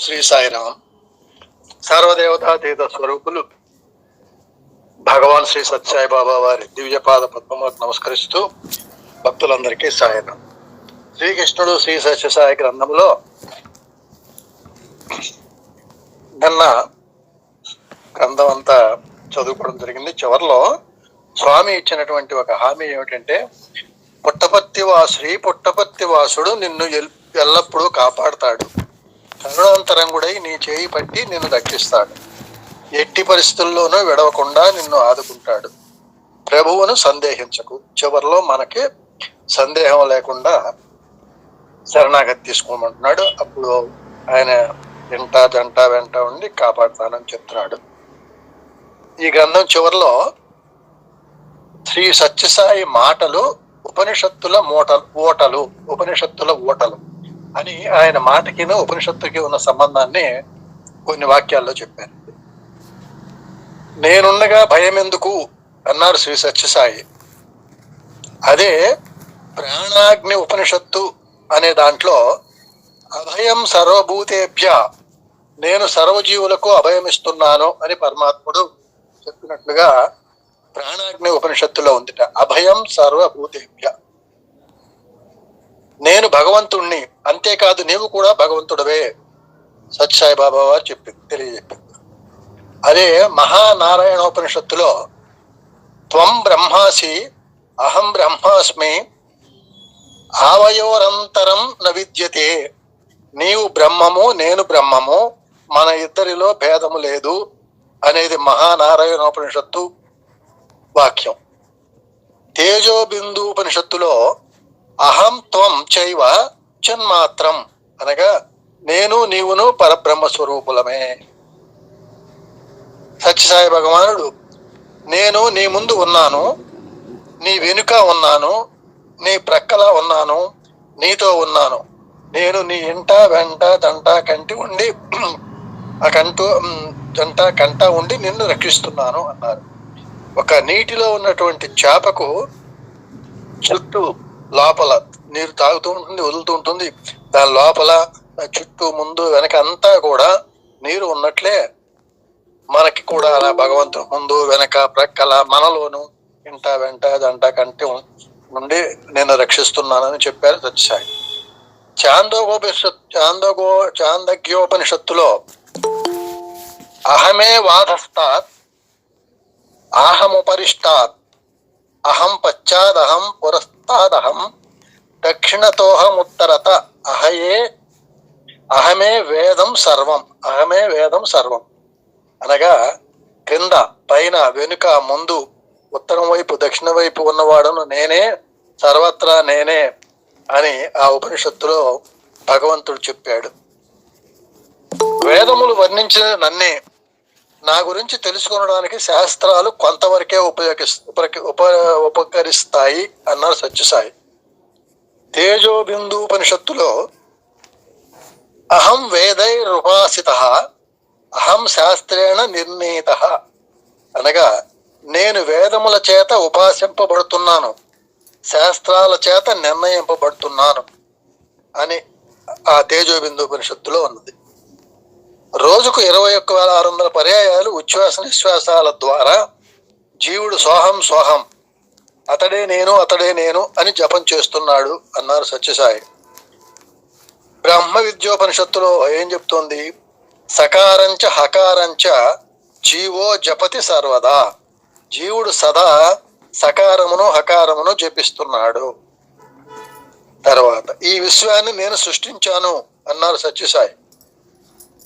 శ్రీ సాయిరామ్. సర్వదేవతాతీత స్వరూపులు భగవాన్ శ్రీ సత్యసాయి బాబా వారి దివ్యపాద పద్మములకు నమస్కరిస్తూ భక్తులందరికీ సాయనం శ్రీకృష్ణుడు శ్రీ సత్యసాయి గ్రంథంలో నిన్న గ్రంథం అంతా చదువుకోవడం జరిగింది. చివరిలో స్వామి ఇచ్చినటువంటి ఒక హామీ ఏమిటంటే పుట్టపత్తి వాసుడి పుట్టపత్తి వాసుడు నిన్ను ఎల్- ఎల్లప్పుడూ కాపాడుతాడు. కరుణాంతరంగుడై నీ చేయి పట్టి నిన్ను రక్షిస్తాడు ఎట్టి పరిస్థితుల్లోనూ విడవకుండా నిన్ను ఆదుకుంటాడు. ప్రభువును సందేహించకు. చివరిలో మనకి సందేహం లేకుండా శరణాగతి తీసుకోమంటున్నాడు. అప్పుడు ఆయన ఇంట జంట వెంట ఉండి కాపాడుతానని చెప్తున్నాడు. ఈ గ్రంథం చివరిలో శ్రీ సత్యసాయి మాటలు ఉపనిషత్తుల మూటలు ఓటలు ఉపనిషత్తుల ఓటలు. అని ఆయన మాటకి ఉపనిషత్తుకి ఉన్న సంబంధాన్ని కొన్ని వాక్యాల్లో చెప్పారు. నేనుండగా భయం ఎందుకు అన్నారు శ్రీ సత్యసాయి. అదే ప్రాణాగ్ని ఉపనిషత్తు అనే దాంట్లో అభయం సర్వభూతేభ్య నేను సర్వజీవులకు అభయమిస్తున్నాను అని పరమాత్ముడు చెప్పినట్లుగా ప్రాణాగ్ని ఉపనిషత్తులో ఉందిట. అభయం సర్వభూతేభ్య. నేను భగవంతుణ్ణి అంతేకాదు నీవు కూడా భగవంతుడవే సత్యసాయి బాబా వారు చెప్పింది తెలియజెప్పింది. అదే మహానారాయణోపనిషత్తులో త్వం బ్రహ్మాసి అహం బ్రహ్మాస్మి ఆవయోరంతరం న విద్యతే నీవు బ్రహ్మము నేను బ్రహ్మము మన ఇద్దరిలో భేదము లేదు అనేది మహానారాయణోపనిషత్తు వాక్యం. తేజోబిందు ఉపనిషత్తులో అహం త్వం చైవ చన్మాత్రం అనగా నేను నీవును పరబ్రహ్మ స్వరూపులమే. సత్యసాయి భగవానుడు నేను నీ ముందు ఉన్నాను నీ వెనుక ఉన్నాను నీ ప్రక్కల ఉన్నాను నీతో ఉన్నాను. నేను నీ ఇంట వెంట దంట కంటి ఉండి ఆ కంటు జంట కంట ఉండి నిన్ను రక్షిస్తున్నాను అన్నారు. ఒక నీటిలో ఉన్నటువంటి చేపకు చుట్టూ లోపల నీరు తాగుతూ ఉంటుంది వదులుతూ ఉంటుంది. దాని లోపల చుట్టూ ముందు వెనక అంతా కూడా నీరు ఉన్నట్లే మనకి కూడా అలా భగవంతుడు ముందు వెనక ప్రక్కల మనలోను ఇంట వెంట దంట కంటి నుండి నేను రక్షిస్తున్నానని చెప్పారు సత్యసాయి చాందోగోపనిషత్ చాందోగో చాందగ్యోపనిషత్తులో అహమే వాధస్తాత్ ఆహముపరిష్టాత్ అహం పశ్చాదహం పురస్తాదహం దక్షిణతోహముత్తరత అహయే అహమే వేదం సర్వం అహమే వేదం సర్వం అనగా క్రింద పైన వెనుక ముందు ఉత్తరం వైపు దక్షిణ వైపు ఉన్నవాడును నేనే సర్వత్రా నేనే అని ఆ ఉపనిషత్తులో భగవంతుడు చెప్పాడు. వేదములు వర్ణించిన నన్నే నా గురించి తెలుసుకొనడానికి శాస్త్రాలు కొంతవరకే ఉపయోగిస్తూ ఉప ఉపకరిస్తాయి అన్నారు సత్యసాయి. తేజోబిందు ఉపనిషత్తులో అహం వేదైరుపాసిత అహం శాస్త్రేణ నిర్ణీత అనగా నేను వేదముల చేత ఉపాసింపబడుతున్నాను శాస్త్రాల చేత నిర్ణయింపబడుతున్నాను అని ఆ తేజోబిందు ఉపనిషత్తులో ఉన్నది. రోజుకు ఇరవై ఒక్క వేల ఆరు వందల పర్యాయాలు ఉచ్ఛ్వాస నిశ్వాసాల ద్వారా జీవుడు సోహం సోహం అతడే నేను అతడే నేను అని జపం చేస్తున్నాడు అన్నారు సత్యసాయి. బ్రహ్మ విద్యోపనిషత్తులో ఏం చెప్తోంది? సకారంచ హకారంచ జీవో జపతి సర్వదా. జీవుడు సదా సకారమును హకారమును జపిస్తున్నాడు. తర్వాత ఈ విశ్వాన్ని నేను సృష్టించాను అన్నారు సత్యసాయి.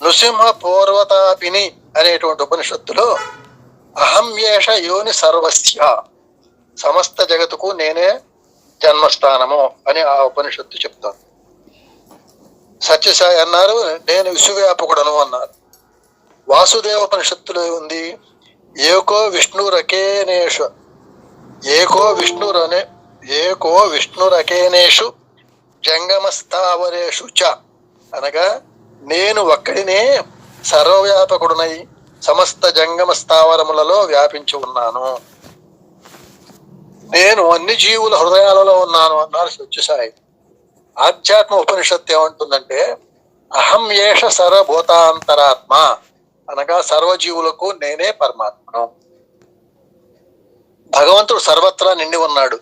నృసింహ పూర్వతాపిని అనేటువంటి ఉపనిషత్తులో అహం యోని సర్వస్య. సమస్త జగత్తుకు నేనే జన్మస్థానము అని ఆ ఉపనిషత్తు చెప్తాను సత్యసాయి అన్నారు నేను విశ్వవ్యాపకుడను అన్నారు. వాసుదేవ ఉపనిషత్తులో ఉంది ఏకో విష్ణురకేనేషు ఏకో విష్ణురనే ఏకో విష్ణురకేనేషు జంగమస్థావరేషు చ అనగా నేను ఒక్కడినే సర్వవ్యాపకుడునై సమస్త జంగమ స్థావరములలో వ్యాపించి ఉన్నాను. నేను అన్ని జీవుల హృదయాలలో ఉన్నాను అన్నారు సత్యసాయి. ఆధ్యాత్మ ఉపనిషత్తు ఏమంటుందంటే అహం ఏష సర్వభూతాంతరాత్మ అనగా సర్వజీవులకు నేనే పరమాత్మను. భగవంతుడు సర్వత్రా నిండి ఉన్నాడు.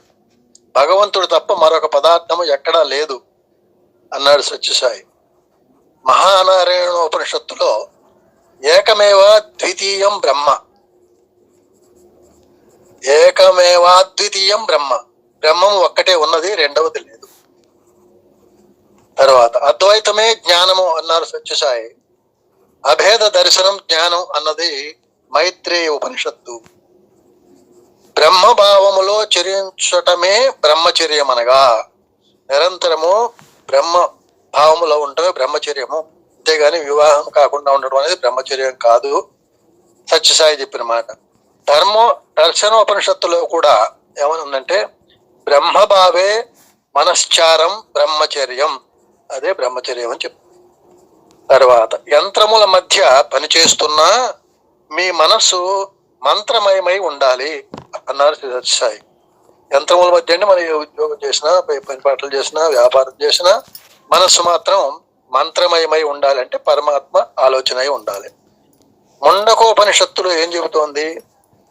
భగవంతుడు తప్ప మరొక పదార్థము ఎక్కడా లేదు అన్నాడు సత్యసాయి. మహానారాయణ ఉపనిషత్తులో ఏకమేవ ద్వితీయం బ్రహ్మ. ఏకమేవా ద్వితీయం బ్రహ్మ. బ్రహ్మము ఒక్కటే ఉన్నది రెండవది లేదు. తర్వాత అద్వైతమే జ్ఞానము అన్నారు సత్యసాయి. అభేద దర్శనం జ్ఞానం అన్నది మైత్రేయ ఉపనిషత్తు. బ్రహ్మభావములో చరించటమే బ్రహ్మచర్యం అనగా నిరంతరము బ్రహ్మ భావములో ఉండటమే బ్రహ్మచర్యము. అంతేగాని వివాహం కాకుండా ఉండడం అనేది బ్రహ్మచర్యం కాదు. సత్యసాయి చెప్పిన మాట ధర్మ దర్శనోపనిషత్తులో కూడా ఏమనుందంటే బ్రహ్మభావే మనశ్చారం బ్రహ్మచర్యం. అదే బ్రహ్మచర్యం అని చెప్పి తర్వాత యంత్రముల మధ్య పనిచేస్తున్నా మీ మనస్సు మంత్రమయమై ఉండాలి అన్నారు సత్యసాయి. యంత్రముల మధ్య అంటే మనం ఉద్యోగం చేసినా పై పని పాటలు చేసినా వ్యాపారం చేసినా మనస్సు మాత్రం మంత్రమయమై ఉండాలంటే పరమాత్మ ఆలోచన ఉండాలి. ముండకోపనిషత్తులో ఏం చెబుతోంది?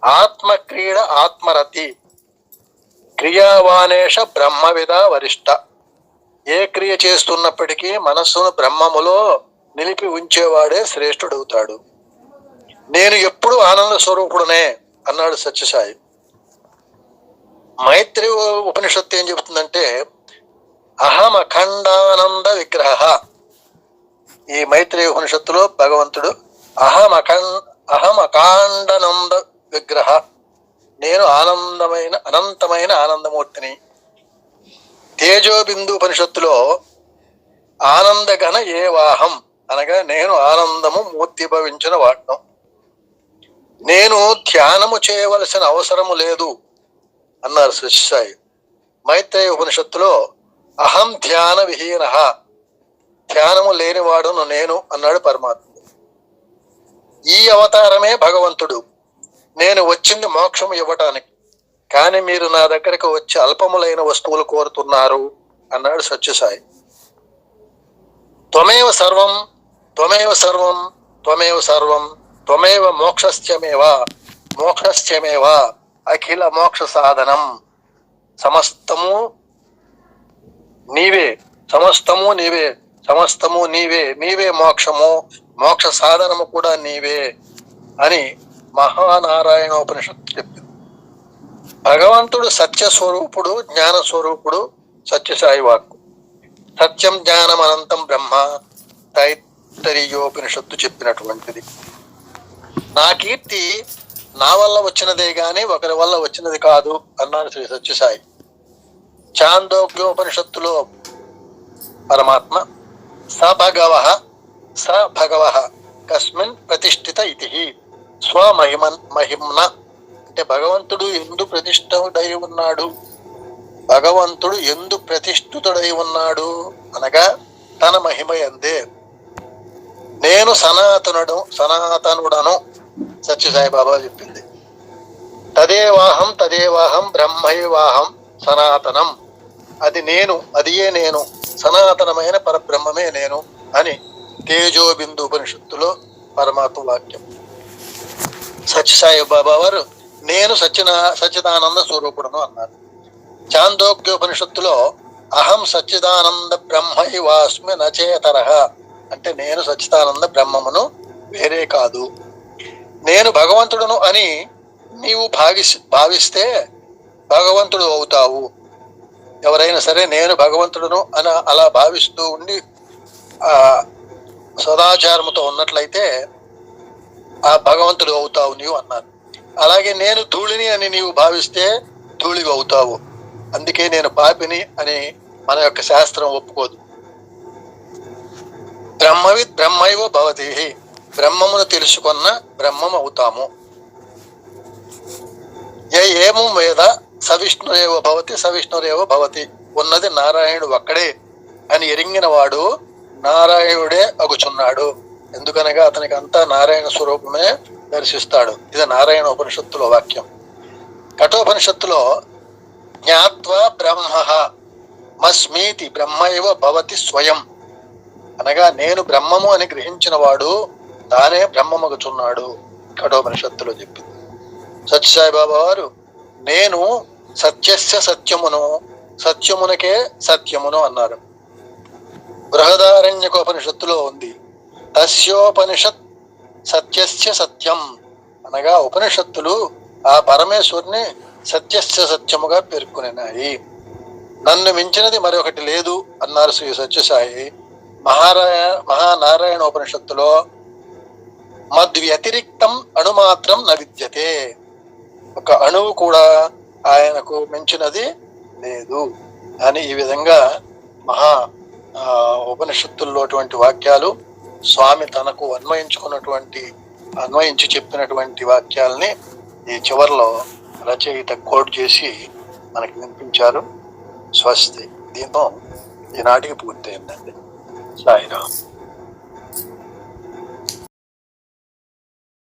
ఆత్మక్రీడ ఆత్మరతి క్రియావానేష బ్రహ్మవిద వరిష్ట. ఏ క్రియ చేస్తున్నప్పటికీ మనస్సును బ్రహ్మములో నిలిపి ఉంచేవాడే శ్రేష్ఠుడవుతాడు. నేను ఎప్పుడు ఆనంద స్వరూపుడునే అన్నాడు సత్యసాయి. మైత్రి ఉపనిషత్తు ఏం చెబుతుందంటే అహం అఖండానంద విగ్రహ ఈ మైత్రి ఉపనిషత్తులో భగవంతుడు అహం అఖండ అహం అఖాండనంద విగ్రహ నేను ఆనందమైన అనంతమైన ఆనందమూర్తిని. తేజోబిందు ఉపనిషత్తులో ఆనందఘన ఏ వాహం అనగా నేను ఆనందము మూర్తి భవించిన వాడడం నేను ధ్యానము చేయవలసిన అవసరము లేదు అన్నారు సత్యసాయి మైత్రేయ ఉపనిషత్తులో అహం ధ్యాన విహీన. ధ్యానము లేనివాడును నేను అన్నాడు పరమాత్మ ఈ అవతారమే భగవంతుడు. నేను వచ్చింది మోక్షం ఇవ్వటానికి. కానీ మీరు నా దగ్గరకు వచ్చి అల్పములైన వస్తువులు కోరుతున్నారు అన్నాడు సత్యసాయి. త్వమేవ సర్వం త్వమేవ సర్వం త్వమేవ సర్వం త్వమేవ మోక్షస్యమేవ మోక్షస్యమేవ అఖిల మోక్ష సాధనం. సమస్తము నీవే సమస్తము నీవే సమస్తము నీవే నీవే మోక్షము మోక్ష సాధనము కూడా నీవే అని మహానారాయణ ఉపనిషత్తు చెప్పింది భగవంతుడు సత్య స్వరూపుడు జ్ఞాన స్వరూపుడు సత్యసాయి వాక్కు. సత్యం జ్ఞానం అనంతం బ్రహ్మ తైత్తరీయోపనిషత్తు చెప్పినటువంటిది. నా కీర్తి నా వల్ల వచ్చినదే గాని ఒకరి వల్ల వచ్చినది కాదు అన్నాడు శ్రీ సత్యసాయి. చాందోగ్యోపనిషత్తులో పరమాత్మ స భగవ స భగవ కస్మిన్ ప్రతిష్ఠిత ఇది స్వమహిమన్ మహిమ్న. అంటే భగవంతుడు ఎందు ప్రతిష్ఠుడై ఉన్నాడు? భగవంతుడు ఎందు ప్రతిష్ఠితుడై ఉన్నాడు? అనగా తన మహిమ ఎందే నేను సనాతనుడు సనాతనుడను సత్యసాయి బాబా చెప్పింది. తదేవాహం తదేవాహం బ్రహ్మైవాహం సనాతనం. అది నేను అదియే నేను సనాతనమైన పరబ్రహ్మమే నేను అని తేజోబిందు ఉపనిషత్తులో పరమాత్మ వాక్యం. సత్యసాయి బాబా వారు నేను సత్యన సచ్చిదానంద స్వరూపుడను అన్నారు. చాందోగ్యోపనిషత్తులో అహం సచ్చిదానంద బ్రహ్మైవాస్మి నచేతరహ అంటే నేను సచ్చిదానంద బ్రహ్మమును వేరే కాదు. నేను భగవంతుడును అని నీవు భావి భావిస్తే భగవంతుడు అవుతావు. ఎవరైనా సరే నేను భగవంతుడును అని అలా భావిస్తూ ఉండి ఆ సదాచారముతో ఉన్నట్లయితే ఆ భగవంతుడు అవుతావు నీవు అన్నారు అలాగే నేను ధూళిని అని నీవు భావిస్తే ధూళివి అవుతావు. అందుకే నేను పాపిని అని మన యొక్క శాస్త్రం ఒప్పుకోదు. బ్రహ్మవి బ్రహ్మైవ భవతి. బ్రహ్మమును తెలుసుకున్న బ్రహ్మం అవుతాము ఏ ఏము వేద సవిష్ణురేవ భవతి సవిష్ణురేవ భవతి. ఉన్నది నారాయణుడు ఒక్కడే అని ఎరింగిన వాడు నారాయణుడే అగుచున్నాడు. ఎందుకనగా అతనికి అంతా నారాయణ స్వరూపమే దర్శిస్తాడు. ఇది నారాయణ ఉపనిషత్తులో వాక్యం. కఠోపనిషత్తులో జ్ఞాత్వ బ్రహ్మ మస్మీతి బ్రహ్మైవ భవతి స్వయం. అనగా నేను బ్రహ్మము అని గ్రహించిన వాడు తానే బ్రహ్మమగుచున్నాడు. కఠోపనిషత్తులో చెప్పింది. సత్యసాయి బాబా వారు నేను సత్యస్య సత్యమును సత్యమునకే సత్యమును అన్నారు. బృహదారణ్యకోపనిషత్తులో ఉంది. తస్యోపనిషత్ సత్యస్య సత్యం అనగా ఉపనిషత్తులు ఆ పరమేశ్వరుని సత్యస్య సత్యముగా పేర్కొనినాయి. నన్ను మించినది మరొకటి లేదు అన్నారు శ్రీ సత్యసాయి. మహారాయ మహానారాయణ ఉపనిషత్తులో మద్వ్యతిరిక్తం అణుమాత్రం న విద్యతే ఒక అణువు కూడా ఆయనకు మించినది లేదు. అని ఈ విధంగా మహా ఉపనిషత్తుల్లో ఉపనిషత్తుల్లోటువంటి వాక్యాలు స్వామి తనకు అన్వయించుకున్నటువంటి అన్వయించి చెప్పినటువంటి వాక్యాలని ఈ చివరిలో రచయిత కోట్ చేసి మనకి వినిపించారు. స్వస్తి. దీపం ఈనాటికి పూర్తయిందండి. సాయిరామ్.